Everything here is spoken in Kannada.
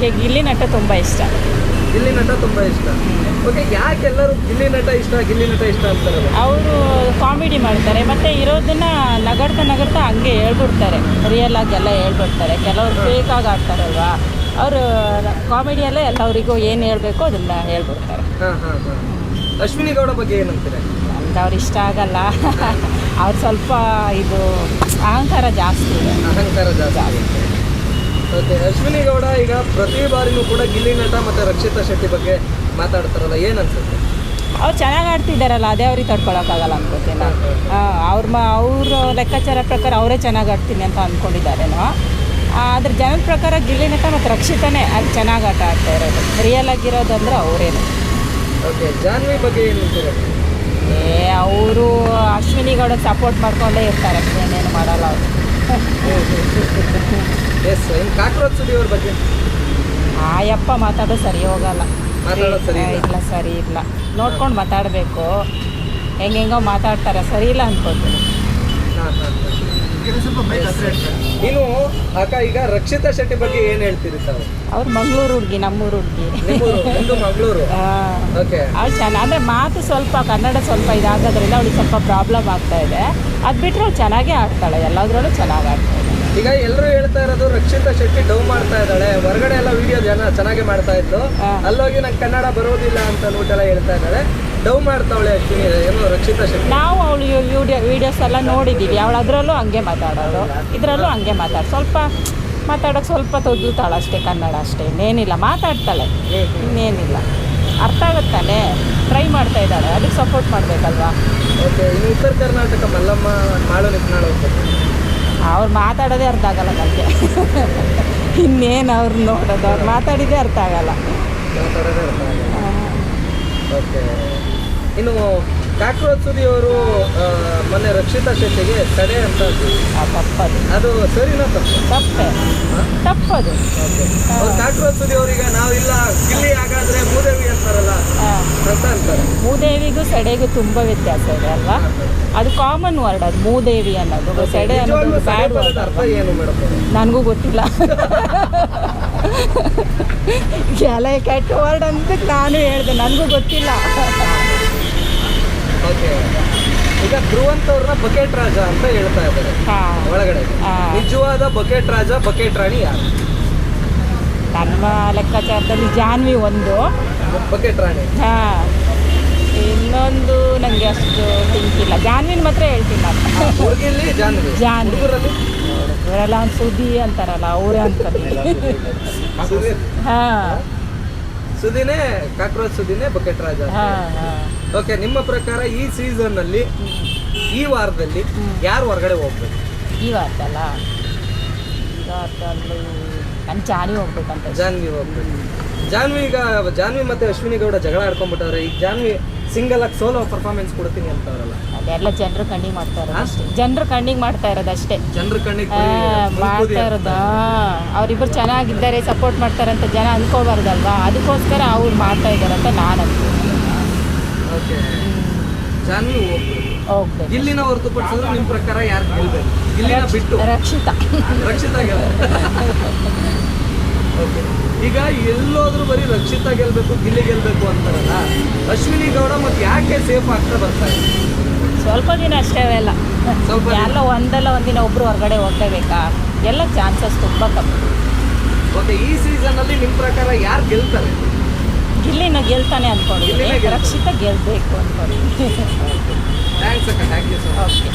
ನನಗೆ ಗಿಲ್ಲಿ ನಟ ತುಂಬ ಇಷ್ಟ? ಗಿಲ್ಲಿ ನಟ ತುಂಬ ಇಷ್ಟ. ಓಕೆ ಯಾಕೆ ಎಲ್ಲರೂ ಗಿಲ್ಲಿ ನಟ ಇಷ್ಟ ಗಿಲ್ಲಿ ನಟ ಇಷ್ಟ ಅಂತಾರೆ ಅವರು ಕಾಮಿಡಿ ಮಾಡ್ತಾರೆ ಮತ್ತು ಇರೋದನ್ನ ನಗಡ್ತಾ ನಗಡ್ತಾ ಹಂಗೆ ಹೇಳ್ಬಿಡ್ತಾರೆ. ರಿಯಲ್ ಆಗಿ ಎಲ್ಲ ಹೇಳ್ಬಿಡ್ತಾರೆ ಕೆಲವರು ಫೇಕಾಗಿ ಆಡ್ತಾರಲ್ವಾ ಅವರು ಕಾಮಿಡಿಯಲ್ಲೇ ಎಲ್ಲವರಿಗೂ ಏನು ಹೇಳಬೇಕು ಅದನ್ನ ಹೇಳ್ಬಿಡ್ತಾರೆ. ಹಾ ಹಾ ಹಾ. ಅಶ್ವಿನಿ ಗೌಡ ಬಗ್ಗೆ ಏನಂತಾರೆ ನಮ್ಗೆ ಅವ್ರು ಇಷ್ಟ ಆಗಲ್ಲ. ಅವ್ರು ಸ್ವಲ್ಪ ಇದು ಅಹಂಕಾರ ಜಾಸ್ತಿ ಇದೆ. ಅಹಂಕಾರ ಜಾಸ್ತಿ ಓಕೆ ಅಶ್ವಿನಿ ಗೌಡ ಈಗ ಪ್ರತಿ ಬಾರಿನೂ ಕೂಡ ಗಿಲ್ಲಿ ನಟ ಮತ್ತೆ ರಕ್ಷಿತಾ ಶೆಟ್ಟಿ ಬಗ್ಗೆ ಮಾತಾಡ್ತಾರಲ್ಲ ಏನು ಅನ್ಸುತ್ತೆ? ಅವ್ರು ಚೆನ್ನಾಗಿ ಆಡ್ತಿದ್ದಾರಲ್ಲ ಅದೇ ಅವ್ರಿಗೆ ತಡ್ಕೊಳಕ್ಕಾಗಲ್ಲ ಅನ್ಕೋತೀನಿ ಅವ್ರ ಮ ಅವ್ರ ಲೆಕ್ಕಾಚಾರ ಪ್ರಕಾರ ಅವರೇ ಚೆನ್ನಾಗಿ ಆಡ್ತೀನಿ ಅಂತ ಅಂದ್ಕೊಂಡಿದ್ದಾರೇನೋ ಆದ್ರೆ ಜನದ ಪ್ರಕಾರ ಗಿಲ್ಲಿ ನಟ ಮತ್ತು ರಕ್ಷಿತಾನೇ ಅಲ್ಲಿ ಚೆನ್ನಾಗಿ ಆಟ ಆಡ್ತಾ ಇರೋದು. ರಿಯಲ್ ಆಗಿರೋದಂದ್ರೆ ಅವರೇನು. ಓಕೆ ಜಾನ್ವಿ ಬಗ್ಗೆ ಏನು ಏ ಅವರು ಅಶ್ವಿನಿ ಗೌಡ ಸಪೋರ್ಟ್ ಮಾಡ್ಕೊಂಡೇ ಇರ್ತಾರೆ ಏನೇನು ಮಾಡಲ್ಲ ಅವರು. ಎಸ್ ಇನ್ನು ಕಾಕ್ರೋಚ್ ಅವ್ರ ಬಗ್ಗೆ? ಆಯಪ್ಪ ಮಾತಾಡೋ ಸರಿ ಹೋಗಲ್ಲ. ಮಾತಾಡೋದು ಸರಿ ಇಲ್ಲ. ಸರಿ ಇಲ್ಲ. ನೋಡ್ಕೊಂಡು ಮಾತಾಡಬೇಕು. ಹೆಂಗೆಂಗೋ ಮಾತಾಡ್ತಾರೆ. ಸರಿ ಇಲ್ಲ ಅನ್ಕೋತೀನಿ. ಹಾ ಹಾ. ನೀನು ಅಕ್ಕ ಈಗ ರಕ್ಷಿತಾ ಶೆಟ್ಟಿ ಬಗ್ಗೆ ಏನ್ ಹೇಳ್ತೀರಿ ತಾವು? ಅವ್ರು ಮಂಗಳೂರು ಹುಡುಗಿ ನಮ್ಮೂರು ಹುಡುಗಿ. ನಿಮ್ಮೂರು ನಿಮ್ದು ಮಂಗಳೂರು? ಓಕೆ ಅವ್ಳು ಚೆನ್ನಾಗಿ ಅಂದರೆ ಮಾತು ಸ್ವಲ್ಪ ಕನ್ನಡ ಸ್ವಲ್ಪ ಇದಾಗೋದ್ರಿಂದ ಅವಳಿಗೆ ಸ್ವಲ್ಪ ಪ್ರಾಬ್ಲಮ್ ಆಗ್ತಾ ಇದೆ. ಅದು ಬಿಟ್ಟರೆ ಅವ್ಳು ಚೆನ್ನಾಗೇ ಆಗ್ತಾಳೆ ಎಲ್ಲದರಲ್ಲೂ ಚೆನ್ನಾಗಿ ಆಡ್ತಾಳೆ. ಈಗ ಎಲ್ಲರೂ ಹೇಳ್ತಾ ಇರೋದು ರಕ್ಷಿತಾ ಶೆಟ್ಟಿ ಡೌ ಮಾಡ್ತಾ ಇದ್ದಾಳೆ. ಹೊರಗಡೆ ಎಲ್ಲ ವಿಡಿಯೋ ಜನ ಚೆನ್ನಾಗಿ ಮಾಡ್ತಾ ಇತ್ತು. ಅಲ್ಲೋಗಿ ನಂಗೆ ಕನ್ನಡ ಬರೋದಿಲ್ಲ ಅಂತ ನೋಟೆಲ್ಲ ಹೇಳ್ತಾ ಇದ್ದಾಳೆ. ಡೌ ಮಾಡ್ತಾವಳೆ ಅಶ್ವಿನಿ ಏನು ರಕ್ಷಿತಾ ಶೆಟ್ಟಿ? ನಾವು ಅವಳು ವಿಡಿಯೋ ವಿಡಿಯೋಸ್ ಎಲ್ಲ ನೋಡಿದ್ದೀವಿ ಅವಳು ಅದರಲ್ಲೂ ಹಂಗೆ ಮಾತಾಡೋದು. ಇದರಲ್ಲೂ ಹಂಗೆ ಮಾತಾಡ ಸ್ವಲ್ಪ ಮಾತಾಡೋಕೆ ಸ್ವಲ್ಪ ತೊದ್ಲುತ್ತಾಳೆ ಅಷ್ಟೇ ಕನ್ನಡ ಅಷ್ಟೇ. ಇನ್ನೇನಿಲ್ಲ. ಮಾತಾಡ್ತಾಳೆ. ಇನ್ನೇನಿಲ್ಲ. ಅರ್ಥ ಆಗುತ್ತಾನೆ? ಟ್ರೈ ಮಾಡ್ತಾ ಇದ್ದಾಳೆ. ಅದಕ್ಕೆ ಸಪೋರ್ಟ್ ಮಾಡಬೇಕಲ್ವಾ? ಓಕೆ ಇನ್ನು ಉತ್ತರ ಕರ್ನಾಟಕ ಮಲ್ಲಮ್ಮ ಮಾಳು ನಿಪ್ನಾಳು ಅವ್ರು ಮಾತಾಡೋದೇ ಅರ್ಥ ಆಗಲ್ಲ ನನಗೆ ಇನ್ನೇನು ಅವ್ರು ನೋಡೋದು ಅವ್ರು ಮಾತಾಡಿದ್ದೇ ಅರ್ಥ ಆಗಲ್ಲ. ಇನ್ನು ಕಾಕ್ರೋಚ್ ಸುದಿ ಅವರು ಮೊನ್ನೆ ರಕ್ಷಿತಾ ಶೆಟ್ಟಿಗೆ ತಡೆ ಅಂತ ಅದು ಸರಿನಾ ತಪ್ಪು? ತಪ್ಪೆ. ತಪ್ಪದು. ಕಾಕ್ರೋಚ್ ಅವರಿಗೆ ನಾವಿಲ್ಲ ಗಿಲ್ಲಿ ಹಾಗಾದ್ರೆ ಮೂದೇವಿ ಅಂತಾರಲ್ಲ ಆ, ಅಂತ ಅಂತಾರೆ. ಮೂದೇವಿಗೂ ಸಡೆಗೂ ತುಂಬ ವ್ಯತ್ಯಾಸ ಇದೆ ಅಲ್ವಾ? ಅದು ಕಾಮನ್ ವರ್ಡ್ ಅದು ಮೂದೇವಿ ಅನ್ನೋದು. ಸಡೆ ಅನ್ನೋದು ಬ್ಯಾಡ್ ವರ್ಡ್ ನನಗೂ ಗೊತ್ತಿಲ್ಲ. ಎಲ್ಲ ಕೆಟ್ಟ ವರ್ಡ್ ಅಂತ ನಾನು ಹೇಳಿದೆ ನನಗೂ ಗೊತ್ತಿಲ್ಲ. ಧ್ರುವಂತ್ ಅವ್ರನ್ನ ಬಕೆಟ್ ರಾಜ ಅಂತ ಹೇಳ್ತಾ ಇದ್ದಾರೆ. ಹಾಂ. ಒಳಗಡೆ. ನಿಜವಾದ ಬಕೆಟ್ ರಾಜ ಬಕೆಟ್ ರಾಣಿ ಯಾರು? ನಮ್ಮ ಲೆಕ್ಕಾಚಾರದಲ್ಲಿ ಜಾನ್ವಿ ಒಂದು. ಬಕೆಟ್ ರಾಣಿ. ಹಾ. ಇನ್ನೊಂದು ನನಗೆ ಅಷ್ಟು ಇಲ್ಲ ಜಾನ್ವಿನ ಮಾತ್ರ ಹೇಳ್ತಿಲ್ಲ ಜಾನ್ವಿ. ಜಾನ್ವಿ. ಇವರೆಲ್ಲ ಒಂದು ಸುದ್ದಿ ಅಂತಾರಲ್ಲ ಅವರೇ ಅಂತ ಹಾ. ಸುದಿನೇ ಕಾಕ್ರೋಚ್ ಸುದಿನೇ ಬಕೆಟ್ ರಾಜ ಹಾ ಹಾಂ. ಓಕೆ ನಿಮ್ಮ ಪ್ರಕಾರ ಈ ಸೀಸನ್ ಅಲ್ಲಿ ಈ ವಾರದಲ್ಲಿ ಯಾರು ಹೊರಗಡೆ ಹೋಗ್ಬೇಕು? ಈ ವಾರದಲ್ಲ? ಈ ವಾರದಲ್ಲಿ ನಾನು ಜಾನಿ ಹೋಗ್ಬೇಕಂತ ಜಾನ್ವಿ ಹೋಗ್ಬೇಕು. ಜಾನ್ವಿ ಈಗ ಜಾನ್ವಿ ಮತ್ತೆ ಅಶ್ವಿನಿ ಗೌಡ ಜಗಳ ಆಡ್ಕೊಂಡ್ಬಿಟ್ಟವ್ರೆ ಈಗ ಜಾನ್ವಿ ಸಿಂಗಲ್ ಆಗಿ ಸೋಲೋ ಪರ್ಫಾರ್ಮೆನ್ಸ್ ಕೊಡ್ತೀನಿ ಅಂತವ್ರಲ್ಲ. ಅದೆಲ್ಲ ಜನರು ಕಣ್ಣಿಗೆ ಮಾಡ್ತಾರೆ ಜನರು ಕಣ್ಣಿಗೆ ಮಾಡ್ತಾ ಇರೋದು ಅಷ್ಟೇ. ಜನರು ಕಣ್ಣಿಗೆ ಮಾಡ್ತಾ ಇರೋದು ಅವರಿಬ್ಬರು ಚೆನ್ನಾಗಿದ್ದಾರೆ ಸಪೋರ್ಟ್ ಮಾಡ್ತಾರೆ ಅಂತ ಜನ ಅನ್ಕೋಬಾರ್ದಲ್ವಾ? ಅದಕ್ಕೋಸ್ಕರ ಅವ್ರು ಮಾಡ್ತಾ ಇದ್ದಾರೆ ಅಂತ ನಾನು ಅನ್ಕೋತೀನಿ ಓಕೆ ಜಾನ್ವಿ ಹೋಗ್ಬೇಕು ಓಕೆ. ಗಿಲ್ಲಿನ ಹೊರತುಪಡಿಸಿದ್ರೆ ನಿಮ್ಮ ಪ್ರಕಾರ ಯಾರು ಗೆಲ್ಬೇಕು? ಗಿಲ್ಲಿನ ಬಿಟ್ಟು. ರಕ್ಷಿತ. ರಕ್ಷಿತಾ ಗೆಲ್ಲ ಓಕೆ. ಈಗ ಎಲ್ಲೋದ್ರೂ ಬರೀ ರಕ್ಷಿತಾ ಗೆಲ್ಬೇಕು ಗಿಲ್ಲಿ ಗೆಲ್ಬೇಕು ಅಂತಾರಲ್ಲ ಅಶ್ವಿನಿ ಗೌಡ ಮತ್ತೆ ಯಾಕೆ ಸೇಫ್ ಆಗ್ತಾ ಬರ್ತಾರೆ ಸ್ವಲ್ಪ ದಿನ ಅಷ್ಟೇ ಅಲ್ಲ ಸ್ವಲ್ಪ. ಎಲ್ಲ ಒಂದಲ್ಲ ಒಂದಿನ ಒಬ್ರು ಹೊರಗಡೆ ಹೋಗ್ಲೇಬೇಕಾ? ಎಲ್ಲ ಚಾನ್ಸಸ್ ತುಂಬ ಕಮ್ಮಿ. ಓಕೆ ಈ ಸೀಸನ್ ಅಲ್ಲಿ ನಿಮ್ಮ ಪ್ರಕಾರ ಯಾರು ಗೆಲ್ತಾರೆ? ಗಿಲ್ಲಿನ ಗೆಲ್ತಾನೆ ಅಂದ್ಕೊಂಡಿದ್ದೀನಿ. ರಕ್ಷಿತ ಗೆಲ್ಲಬೇಕು ಥ್ಯಾಂಕ್ಸ್ ಸೊ ಓಕೆ